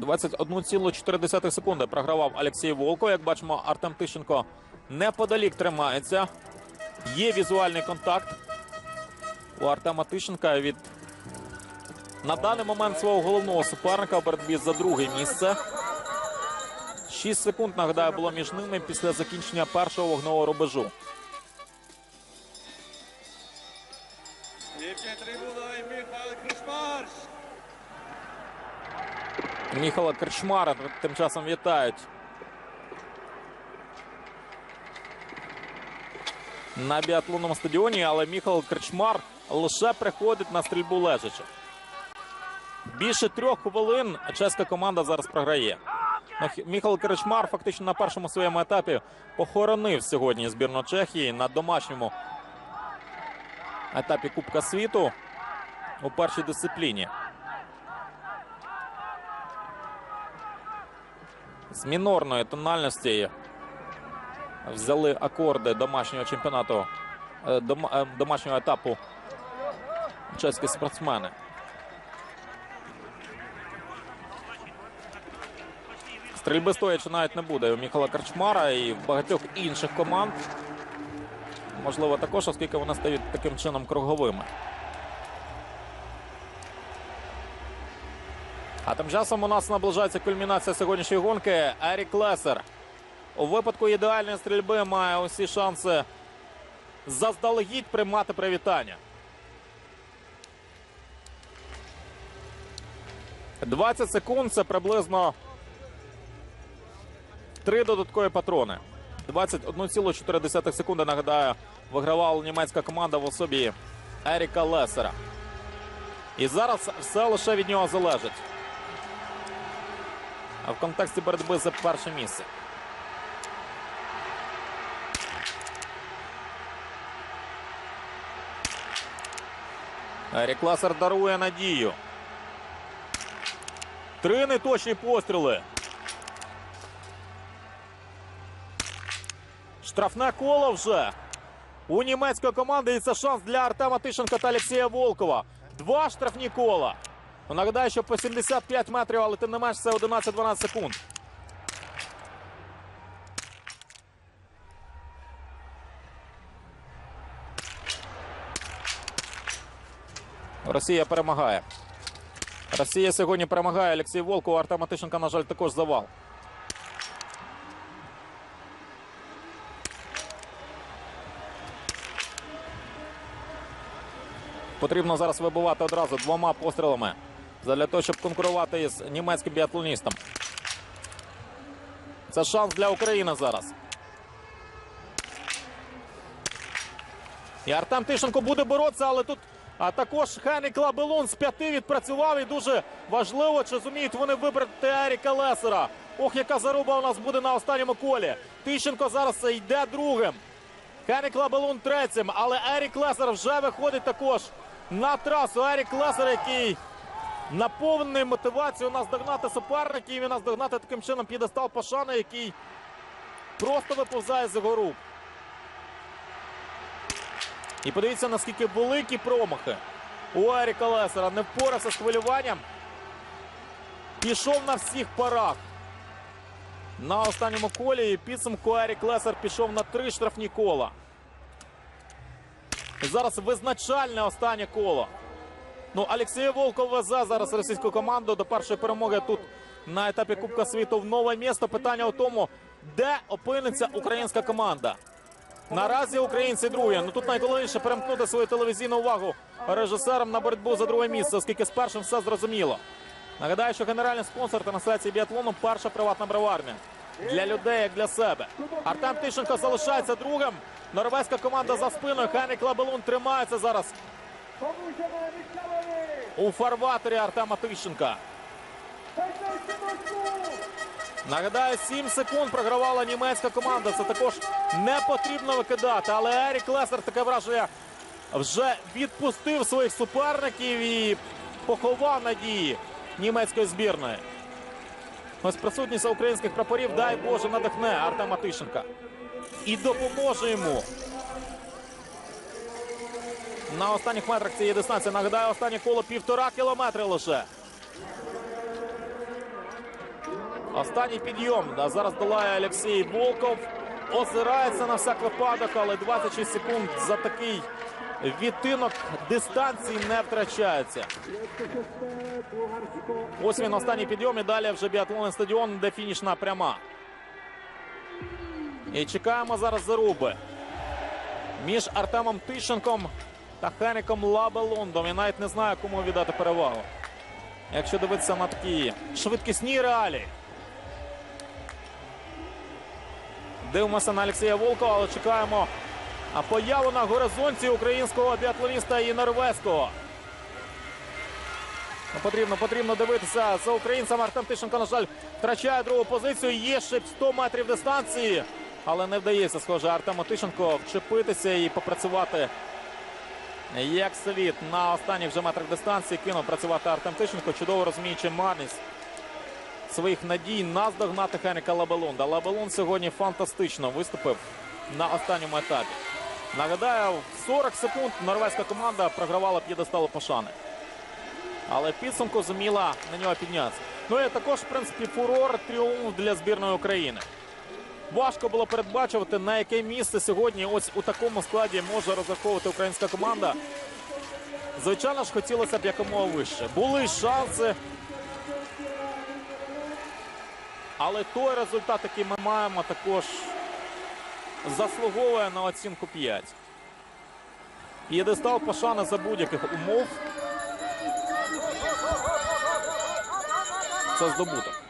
21,4 секунди програвав Олексій Волко. Як бачимо, Артем Тищенко неподалік тримається. Є візуальний контакт у Артема Тищенка від на даний момент свого головного суперника у боротьбі за друге місце. 6 секунд, нагадаю, було між ними після закінчення першого вогневого рубежу. Михайло Кришмарш. Міхала Керчмара тим часом вітають. На біатлонному стадіоні, але Міхал Керчмар лише приходить на стрільбу лежачи. Більше трьох хвилин чеська команда зараз програє. Ну, Міхал Керчмар фактично на першому своєму етапі похоронив сьогодні збірну Чехії на домашньому етапі Кубка світу у першій дисципліні. З мінорної тональності взяли акорди домашнього чемпіонату е, е, домашнього етапу чеські спортсмени. Стрільби стоячи навіть не буде у Міхала Карчмара і в багатьох інших команд. Можливо, також, оскільки вони стають таким чином круговими. А тим часом у нас наближається кульмінація сьогоднішньої гонки. Ерік Лесер у випадку ідеальної стрільби має усі шанси заздалегідь приймати привітання. 20 секунд це приблизно три додаткові патрони. 21,4 секунди, нагадаю, вигравала німецька команда в особі Еріка Лесера. І зараз все лише від нього залежить. В контексті боротьби за перше місце. Ласер дарує надію. Три неточні постріли. Штрафне коло вже. У німецької команди і це шанс для Артема Тишенка та Олексія Волкова. Два штрафні кола. Нагадаю, що по 75 метрів, але тим не менш це 11-12 секунд. Росія перемагає. Росія сьогодні перемагає Олексій Волков, Артема Тищенка, на жаль, також завал. Потрібно зараз вибивати одразу двома пострілами для того, щоб конкурувати із німецьким біатлоністом. Це шанс для України зараз. І Артем Тишенко буде боротися, але тут а також Хенік Лабелун з п'яти відпрацював. І дуже важливо, чи зуміють вони вибрати Еріка Лесера. Ох, яка заруба у нас буде на останньому колі. Тищенко зараз йде другим. Хенік Лабелун третім, але Ерік Лесер вже виходить також на трасу. Ерік Лесер, який наповнений мотивацією наздогнати суперників і наздогнати таким чином п'єдестал Пашана, який просто виповзає з його рук. І подивіться, наскільки великі промахи у Еріка Лесера. Не впорався з хвилюванням. Пішов на всіх парах. На останньому колі і підсумку Ерік Лесер пішов на три штрафні кола. Зараз визначальне останнє коло. Ну, Олексій Волков везе зараз російську команду до першої перемоги тут на етапі Кубка світу в нове місто. Питання у тому, де опиниться українська команда. Наразі українці другі. Ну тут найголовніше перемкнути свою телевізійну увагу режисерам на боротьбу за друге місце, оскільки з першим все зрозуміло. Нагадаю, що генеральний спонсор трансляції біатлону перша приватна броварня. Для людей, як для себе. Артем Тищенко залишається другим. Норвезька команда за спиною. Хенік Лабелун тримається зараз. У фарваторі Артема Тищенка. Нагадаю, 7 секунд програвала німецька команда. Це також не потрібно викидати. Але Ерік Лесер таке враження вже відпустив своїх суперників і поховав надії німецької збірної. Ось присутність українських прапорів, дай Боже, надихне Артема Тищенка. І допоможе йому. На останніх метрах цієї дистанції. Нагадаю, останнє коло півтора кілометри лише. Останній підйом. Зараз долає Олексій Волков. Озирається на всяк випадок, але 26 секунд за такий відтинок дистанції не втрачається. Ось він останній підйом і далі вже біатлонний стадіон, де фінішна пряма. І чекаємо зараз заруби. Між Артемом Тищенком та Хенріком Лабелондом. Я навіть не знаю, кому віддати перевагу. Якщо дивитися на такі швидкісні реалії. Дивимося на Олексія Волкова, але чекаємо появу на горизонті українського біатлоніста і норвезького. Ну, Потрібно, потрібно дивитися за українцем. Артем Тищенко, на жаль, втрачає другу позицію. Є ще 100 метрів дистанції, але не вдається, схоже, Артему Тищенко вчепитися і попрацювати як слід на останніх вже метрах дистанції. Кинув працювати Артем Тищенко, чудово розуміючи марність своїх надій наздогнати Хенріка Лабелунда. Лабелун сьогодні фантастично виступив на останньому етапі. Нагадаю, в 40 секунд норвезька команда програвала п'єдесталу пошани. Але підсумку зуміла на нього піднятися. Ну і також, в принципі, фурор тріумф для збірної України. Важко було передбачувати, на яке місце сьогодні ось у такому складі може розраховувати українська команда. Звичайно ж, хотілося б якомога вище. Були шанси. Але той результат, який ми маємо, також заслуговує на оцінку 5. П'єдестал пошани за будь-яких умов. Це здобуток.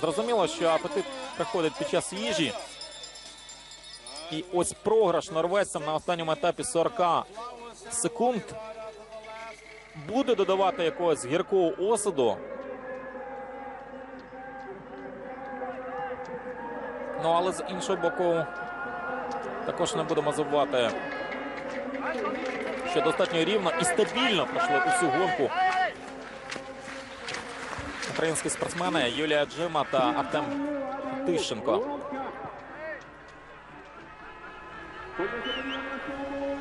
Зрозуміло, що апетит приходить під час їжі. І ось програш норвежцям на останньому етапі 40 секунд буде додавати якогось гіркого осаду. Ну, але з іншого боку, також не будемо забувати, що достатньо рівно і стабільно пройшли усю гонку українські спортсмени Юлія Джима та Артем Тищенко.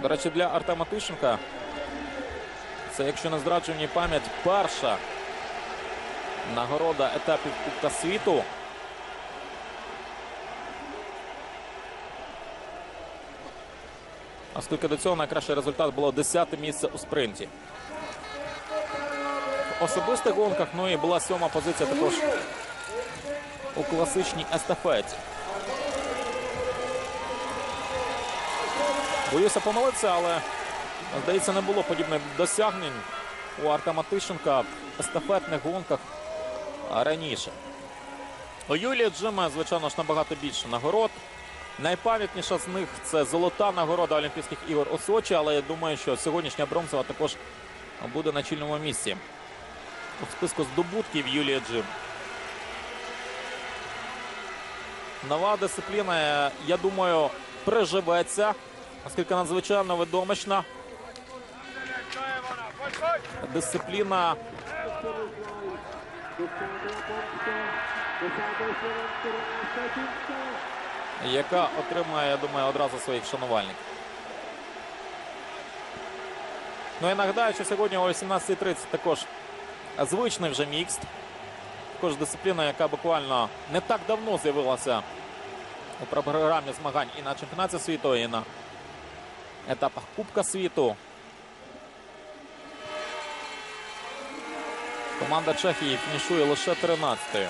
До речі, для Артема Тищенка це, якщо не зраджує пам'ять, перша нагорода етапів Кубка світу. Оскільки до цього найкращий результат було 10 місце у спринті. В особистих гонках, ну і була сьома позиція також у класичній естафеті. Боюся помилитися, але здається, не було подібних досягнень у Артема Тищенка в естафетних гонках раніше. У Юлії Джима, звичайно ж, набагато більше нагород. Найпам'ятніша з них це золота нагорода Олімпійських ігор у Сочі, але я думаю, що сьогоднішня бронзова також буде на чільному місці у списку здобутків Юлія Джим. Нова дисципліна, я думаю, приживеться, оскільки надзвичайно видомична. Дисципліна яка отримає, я думаю, одразу своїх шанувальників. Ну і нагадаю, що сьогодні о 18.30 також звичний вже мікс. Також дисципліна, яка буквально не так давно з'явилася у програмі змагань і на чемпіонаті світу, і на етапах Кубка світу. Команда Чехії фінішує лише 13-ю.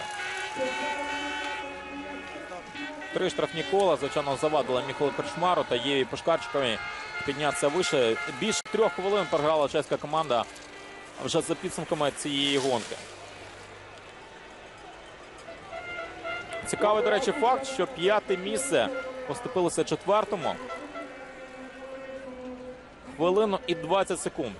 Три штрафні кола, звичайно, завадили Міхалу Корчмару та Єві Пушкарчикові піднятися вище. Більше трьох хвилин програла чеська команда вже за підсумками цієї гонки. Цікавий, до речі, факт, що п'яте місце поступилося четвертому. Хвилину і 20 секунд.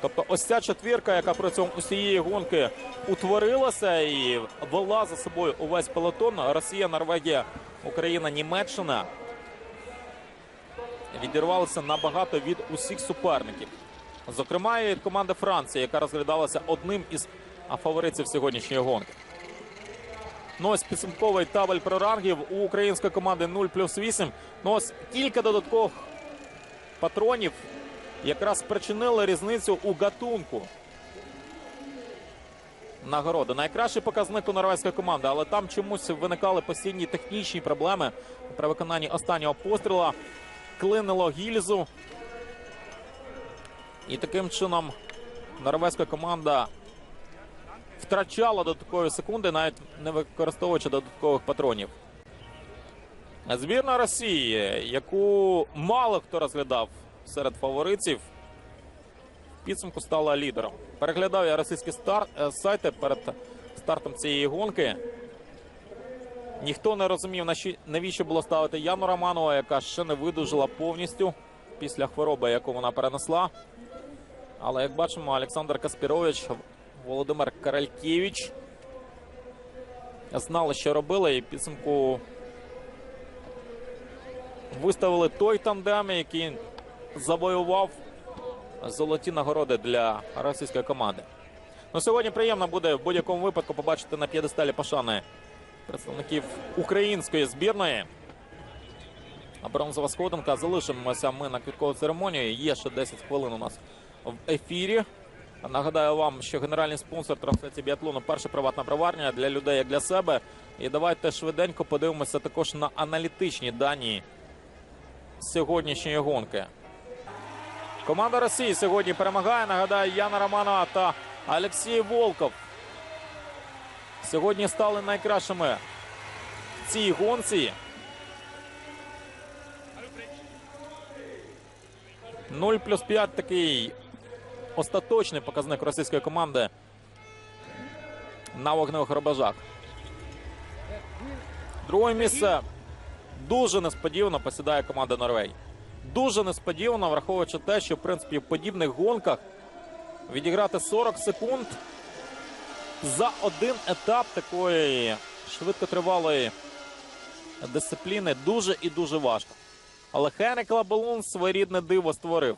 Тобто ось ця четвірка, яка протягом усієї гонки утворилася і вела за собою увесь пелотон. Росія, Норвегія, Україна, Німеччина відірвалися набагато від усіх суперників. Зокрема, і від команди Франції, яка розглядалася одним із фаворитів сьогоднішньої гонки. Ну ось підсумковий табель про рангів у української команди 0 плюс 8. Ну ось кілька додаткових патронів якраз спричинили різницю у гатунку. нагороди. Найкращий показник у норвезької команди, але там чомусь виникали постійні технічні проблеми при виконанні останнього постріла. Клинило гільзу. І таким чином норвезька команда втрачала додаткові секунди, навіть не використовуючи додаткових патронів. Збірна Росії, яку мало хто розглядав серед фаворитів, підсумку стала лідером. Переглядав я російські стар... е, сайти перед стартом цієї гонки. Ніхто не розумів, навіщо було ставити Яну Романову, яка ще не видужила повністю після хвороби, яку вона перенесла. Але як бачимо, Олександр Каспірович, Володимир Каралькевич знали, що робили, і підсумку виставили той тандем, який завоював золоті нагороди для російської команди. Ну, сьогодні приємно буде в будь-якому випадку побачити на п'єдесталі пошани представників української збірної. А бронзова сходинка. Залишимося ми на квіткову церемонію. Є ще 10 хвилин у нас в ефірі. Нагадаю вам, що генеральний спонсор трансляції біатлону перша приватна броварня для людей як для себе. І давайте швиденько подивимося також на аналітичні дані сьогоднішньої гонки. Команда Росії сьогодні перемагає. Нагадаю, Яна Романова та Олексій Волков. Сьогодні стали найкращими в цій гонці. 0 плюс 5 такий остаточний показник російської команди на вогневих рубежах. Друге місце дуже несподівано посідає команда Норвегії. Дуже несподівано, враховуючи те, що в принципі в подібних гонках відіграти 40 секунд за один етап такої швидкотривалої дисципліни дуже і дуже важко. Але Хенрік Лабелун своєрідне диво створив.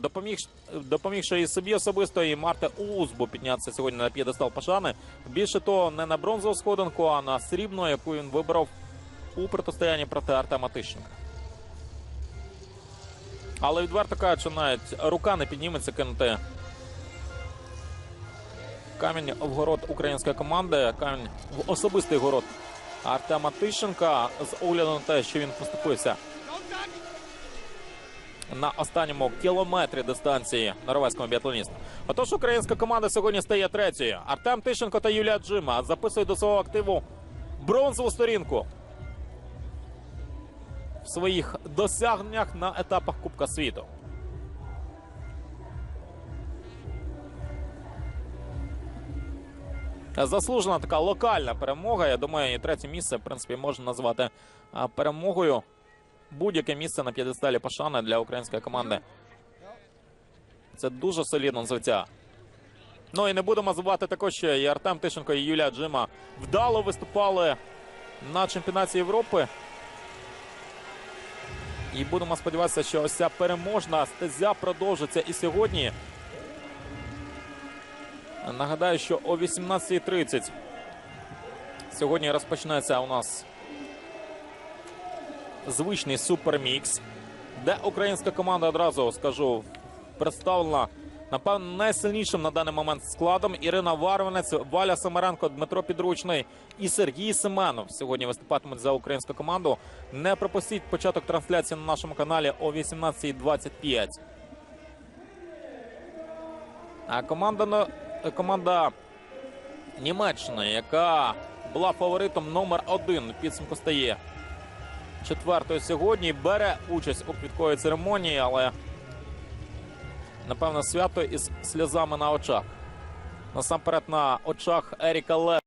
Допоміг, допомігши і собі особисто, і Марте Узбу піднятися сьогодні на п'єдестал Пашани. Більше того, не на бронзову сходинку, а на срібну, яку він вибрав у протистоянні проти Артема Тищенка. Але відверто кажучи, навіть рука не підніметься кинути камінь в город української команди, камінь в особистий город Артема Тищенка з огляду на те, що він поступився на останньому кілометрі дистанції норвезькому біатлоністу. Отож, українська команда сьогодні стає третьою. Артем Тищенко та Юлія Джима записують до свого активу бронзову сторінку в своїх досягненнях на етапах Кубка світу. Заслужена така локальна перемога. Я думаю, і третє місце, в принципі, можна назвати перемогою. Будь-яке місце на п'єдесталі пошани для української команди. Це дуже солідно звиття. Ну і не будемо забувати також, що і Артем Тищенко, і Юлія Джима вдало виступали на чемпіонаті Європи. І будемо сподіватися, що ось ця переможна стезя продовжиться і сьогодні. Нагадаю, що о 18.30 сьогодні розпочнеться у нас звичний супермікс, де українська команда одразу скажу представлена напевно найсильнішим на даний момент складом. Ірина Варванець, Валя Самаренко, Дмитро Підручний і Сергій Семенов сьогодні виступатимуть за українську команду. Не пропустіть початок трансляції на нашому каналі о 18.25. А команда команда Німеччини, яка була фаворитом номер один підсумку стає четвертою сьогодні. Бере участь у квітковій церемонії, але напевно свято із сльозами на очах. Насамперед на очах Еріка Ле.